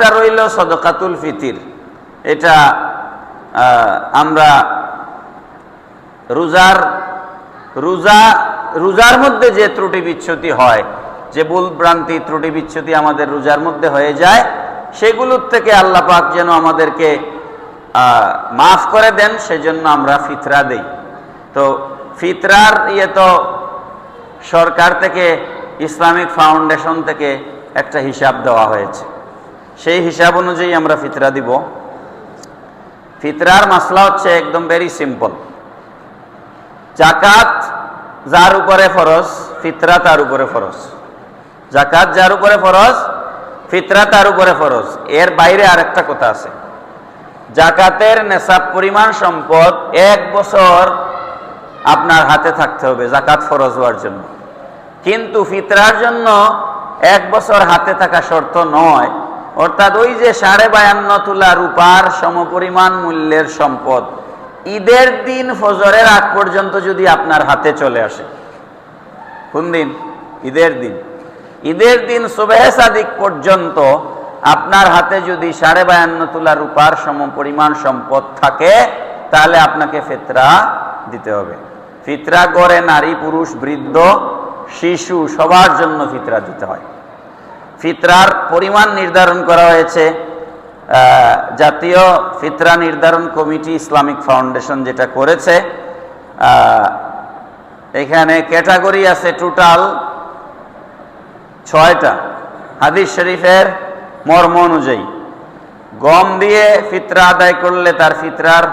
আরেকটা রইল সদকাতুল ফিতির। এটা আমরা রোজার, রোজা, রোজার মধ্যে যে ত্রুটি বিচ্ছুতি হয়, যে ভুল ভ্রান্তি ত্রুটি বিচ্ছুতি আমাদের রোজার মধ্যে হয়ে যায়, সেগুলোর থেকে আল্লাহ পাক যেন আমাদেরকে মাফ করে দেন, সেজন্য আমরা ফিতরা দেই। তো ফিতরার ইয়ে তো সরকার থেকে, ইসলামিক ফাউন্ডেশন থেকে একটা হিসাব দেওয়া হয়েছে। সেই হিসাব অনুযায়ী আমরা ফিতরা দিব। ফিতরার মাসলা হচ্ছে একদম ভেরি সিম্পল জাকাত যার উপরে ফরজ, ফিতরা তার উপরে ফরজ। জাকাত যার উপরে ফরজ, ফিতরা তার উপরে ফরজ। এর বাইরে আরেকটা কথা আছে। জাকাতের নেশাব পরিমাণ সম্পদ এক বছর আপনার হাতে থাকতে হবে জাকাত ফরজ হওয়ার জন্য। কিন্তু ফিতরার জন্য এক বছর হাতে থাকা শর্ত নয়। অর্থাৎ ওই যে সাড়ে বায়ান্ন তুলা রূপার সমপরিমাণ মূল্যের সম্পদ, ঈদের দিন ফজরের আগ পর্যন্ত যদি আপনার হাতে চলে আসে, কোন দিন? ঈদের দিন। ঈদের দিন সুবেহ সাদিক পর্যন্ত আপনার হাতে যদি সাড়ে বায়ান্ন তুলা রূপার সমপরিমাণ সম্পদ থাকে, তাহলে আপনাকে ফেতরা দিতে হবে। ফিতরা করে নারী, পুরুষ, বৃদ্ধ, শিশু, সবার জন্য ফিতরা দিতে হয়। ফিতরার পরিমাণ নির্ধারণ করা হয়েছে জাতীয় ফিতরা নির্ধারণ কমিটি ইসলামিক ফাউন্ডেশন যেটা করেছে এখানে ক্যাটাগরি আছে টোটাল ছয়টা। হাদিস শরীফের মর্ম অনুযায়ী, গম দিয়ে ফিতরা আদায় করলে তার ফিতরার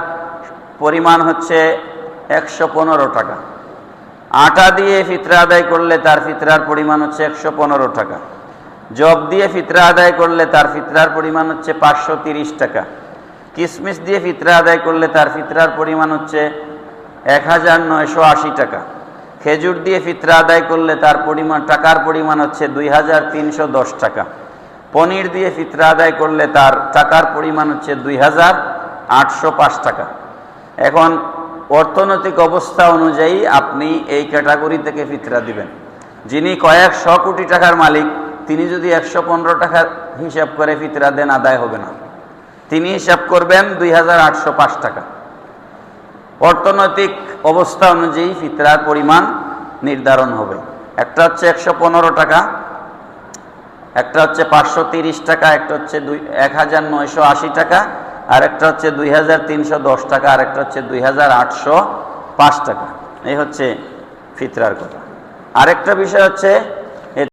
পরিমাণ হচ্ছে একশো পনেরো টাকা। আটা দিয়ে ফিতরা আদায় করলে তার ফিতরার পরিমাণ হচ্ছে একশো পনেরো টাকা। জব দিয়ে ফিতরা আদায় করলে তার ফিতরার পরিমাণ হচ্ছে পাঁচশো তিরিশ টাকা। কিসমিস দিয়ে ফিতরা আদায় করলে তার ফিতরার পরিমাণ হচ্ছে এক হাজার নয়শো আশি টাকা। খেজুর দিয়ে ফিতরা আদায় করলে তার পরিমাণ, টাকার পরিমাণ হচ্ছে দুই হাজার তিনশো দশ টাকা। পনির দিয়ে ফিতরা আদায় করলে তার টাকার পরিমাণ হচ্ছে দুই হাজার আটশো পাঁচ টাকা। এখন অর্থনৈতিক অবস্থা অনুযায়ী আপনি এই ক্যাটাগরি থেকে ফিতরা দিবেন। যিনি কয়েক শ কোটি টাকার মালিক তিনি যদি একশো পনেরো টাকার হিসাব করে ফিতরা দেন, আদায় হবে না। তিনি হিসাব করবেন দুই হাজার আটশো পাঁচ টাকা। অর্থনৈতিক অবস্থা অনুযায়ী ফিতরার পরিমাণ নির্ধারণ হবে। একটা হচ্ছে একশো পনেরো টাকা, একটা হচ্ছে পাঁচশো তিরিশ টাকা, একটা হচ্ছে দুই এক হাজার নয়শো আশি টাকা, আর একটা হচ্ছে দুই হাজার তিনশো দশ টাকা, আর একটা হচ্ছে দুই হাজার আটশো পাঁচ টাকা। এই হচ্ছে ফিতরার কথা। আরেকটা বিষয় হচ্ছে